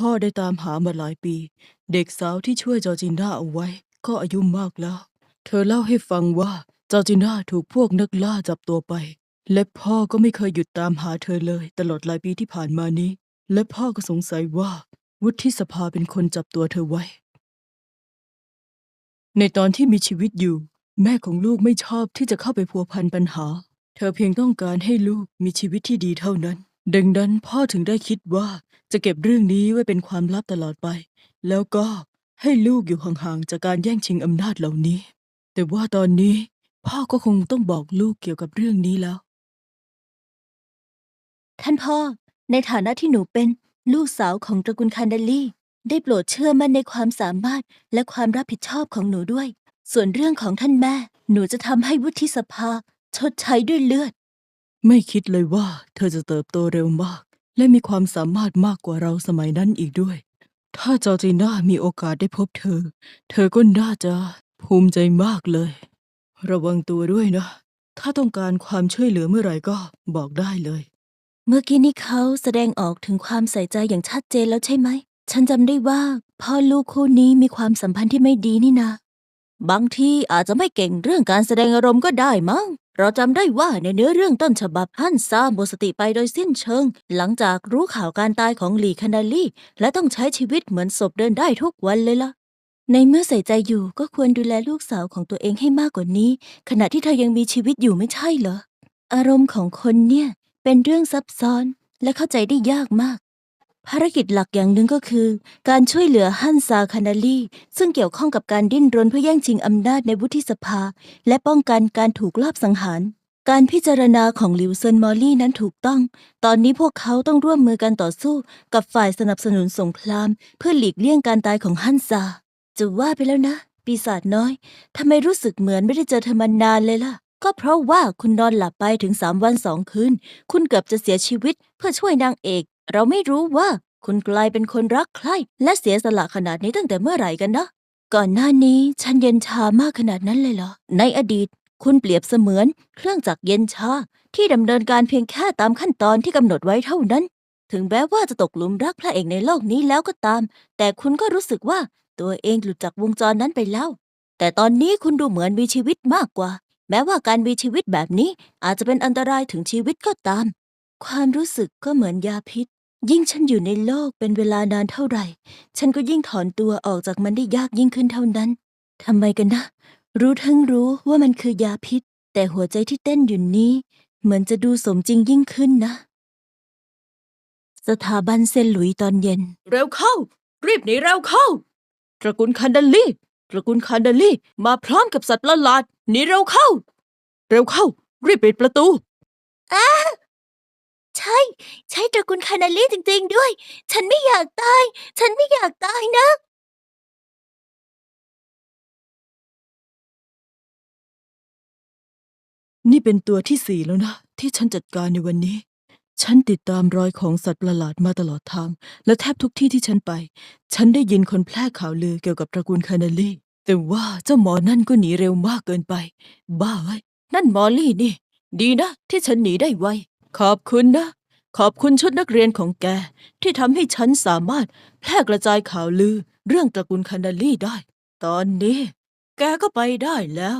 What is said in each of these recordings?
พ่อได้ตามหามาหลายปี เด็กสาวที่ช่วยจอร์จิน่าเอาไว้ ก็อายุมากแล้ว เธอเล่าให้ฟังว่าจอร์จิน่าถูกพวกนักล่าจับตัวไป และพ่อก็ไม่เคยหยุดตามหาเธอเลย ตลอดหลายปีที่ผ่านมานี้ และพ่อก็สงสัยว่าวุฒิสภาเป็นคนจับตัวเธอไว้ ในตอนที่มีชีวิตอยู่ แม่ของลูกไม่ชอบที่จะเข้าไปพัวพันปัญหา เธอเพียงต้องการให้ลูกมีชีวิตที่ดีเท่านั้น ดังนั้นพ่อถึงได้คิดว่าจะเก็บเรื่องนี้ไว้เป็นความลับตลอดไป แล้วก็ให้ลูกอยู่ห่างๆจากการแย่งชิงอำนาจเหล่านี้ แต่ว่าตอนนี้พ่อก็คงต้องบอกลูกเกี่ยวกับเรื่องนี้แล้ว ท่านพ่อ ในฐานะที่หนูเป็นลูกสาวของตระกูลคานเดลลี่ ได้โปรดเชื่อมั่นในความสามารถและความรับผิดชอบของหนูด้วย ส่วนเรื่องของท่านแม่ หนูจะทำให้วุฒิสภา ชดใช้ด้วยเลือด ไม่คิดเลยว่าเธอจะเติบโตเร็วมาก และมีความสามารถมากกว่าเราสมัยนั้นอีกด้วย ถ้าจอร์จีน่ามีโอกาสได้พบเธอ เธอก็น่าจะภูมิใจมากเลย ระวังตัวด้วยนะ ถ้าต้องการความช่วยเหลือเมื่อไหร่ก็บอกได้เลย เมื่อกี้นี้เขาแสดงออกถึงความใส่ใจอย่างชัดเจนแล้วใช่ไหม ฉันจำได้ว่าพ่อลูกคู่นี้มีความสัมพันธ์ที่ไม่ดีนี่นา บางทีอาจจะไม่เก่งเรื่องการแสดงอารมณ์ก็ได้มั้ง เราจำได้ว่าในเนื้อเรื่องต้นฉบับฮั่นซาหมดสติไปโดยสิ้นเชิง หลังจากรู้ข่าวการตายของหลีคานาลี่ และต้องใช้ชีวิตเหมือนศพเดินได้ทุกวันเลยล่ะ ในเมื่อใส่ใจอยู่ก็ควรดูแลลูกสาวของตัวเองให้มากกว่านี้ ขณะที่เธอยังมีชีวิตอยู่ไม่ใช่เหรอ อารมณ์ของคนเนี่ยเป็นเรื่องซับซ้อนและเข้าใจได้ยากมาก ภารกิจหลักอย่างหนึ่งก็คือ การช่วยเหลือฮั่นซาคานาลีซึ่งเกี่ยวข้องกับการดิ้นรนเพื่อแย่งชิงอำนาจในวุฒิสภา และป้องกันการถูกลอบสังหาร การพิจารณาของลิวเซินมอลลี่นั้นถูกต้อง ตอนนี้พวกเขาต้องร่วมมือกันต่อสู้ กับฝ่ายสนับสนุนสงคราม เพื่อหลีกเลี่ยงการตายของฮั่นซาจะว่าไปแล้วนะ ปีศาจน้อยทำไมรู้สึกเหมือนไม่ได้เจอเธอมานานเลยล่ะ ก็เพราะว่าคุณนอนหลับไปถึงสามวันสองคืน คุณเกือบจะเสียชีวิตเพื่อช่วยนางเอก เราไม่รู้ว่าคุณกลายเป็นคนรักใคร่และเสียสละขนาดนี้ตั้งแต่เมื่อไหร่กันนะ ก่อนหน้านี้ฉันเย็นชามากขนาดนั้นเลยเหรอ ในอดีต คุณเปรียบเสมือน เครื่องจักรเย็นชา ที่ดำเนินการเพียงแค่ตามขั้นตอนที่กำหนดไว้เท่านั้น ถึงแม้ว่าจะตกหลุมรักพระเอกในโลกนี้แล้วก็ตาม แต่คุณก็รู้สึกว่าตัวเองหลุดจากวงจรนั้นไปแล้ว แต่ตอนนี้คุณดูเหมือนมีชีวิตมากกว่า แม้ว่าการมีชีวิตแบบนี้อาจจะเป็นอันตรายถึงชีวิตก็ตาม ความรู้สึกก็เหมือนยาพิษ ยิ่งฉันอยู่ในโลกเป็นเวลานานเท่าไหร่ ฉันก็ยิ่งถอนตัวออกจากมันได้ยากยิ่งขึ้นเท่านั้นทำไมกันนะ รู้ทั้งรู้ว่ามันคือยาพิษ แต่หัวใจที่เต้นอยู่นี้ เหมือนจะดูสมจริงยิ่งขึ้นนะ สถาบันเซนต์หลุยส์ตอนเย็น เร็วเข้า รีบหนีเร็วเข้า ตระกูลคันเดลลี่ตระกูลคันเดลลี่ มาพร้อมกับสัตว์ประหลาดหนีเร็วเข้า เร็วเข้า รีบปิดประตู ใช่ ใช่ตระกูลคานาลีจริง ๆ ด้วย ฉันไม่อยากตาย ฉันไม่อยากตายนะ นี่เป็นตัวที่สี่แล้วนะ ที่ฉันจัดการในวันนี้ ฉันติดตามรอยของสัตว์ประหลาดมาตลอดทาง และแทบทุกที่ที่ฉันไป ฉันได้ยินคนแพร่ข่าวลือเกี่ยวกับตระกูลคานาลีแต่ว่าเจ้าหมอนั่นก็หนีเร็วมากเกินไป บ้าเอ้ยนั่นมอลลี่นี่ ดีนะ ที่ฉันหนีได้ไว ขอบคุณนะ ขอบคุณชุดนักเรียนของแก ที่ทำให้ฉันสามารถแพร่กระจายข่าวลือเรื่องตระกูลคานาลีได้ ตอนนี้ แกก็ไปได้แล้ว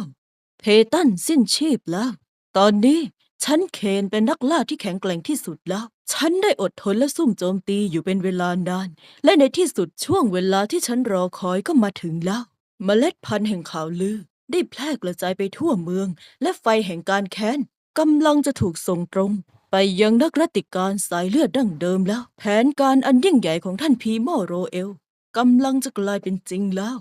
เพตันสิ้นชีพแล้ว ตอนนี้ฉันเคนเป็นนักล่าที่แข็งแกร่งที่สุดแล้ว ฉันได้อดทนและซุ่มโจมตีอยู่เป็นเวลานาน และในที่สุดช่วงเวลาที่ฉันรอคอยก็มาถึงแล้วเมล็ดพันธุ์แห่งข่าวลือ ได้แพร่กระจายไปทั่วเมือง และไฟแห่งการแค้นกำลังจะถูกส่งตรง ไปยังนักรัติการสายเลือดดั้งเดิมแล้ว แผนการอันยิ่งใหญ่ของท่านพีโมโรเอลกำลังจะกลายเป็นจริงแล้ว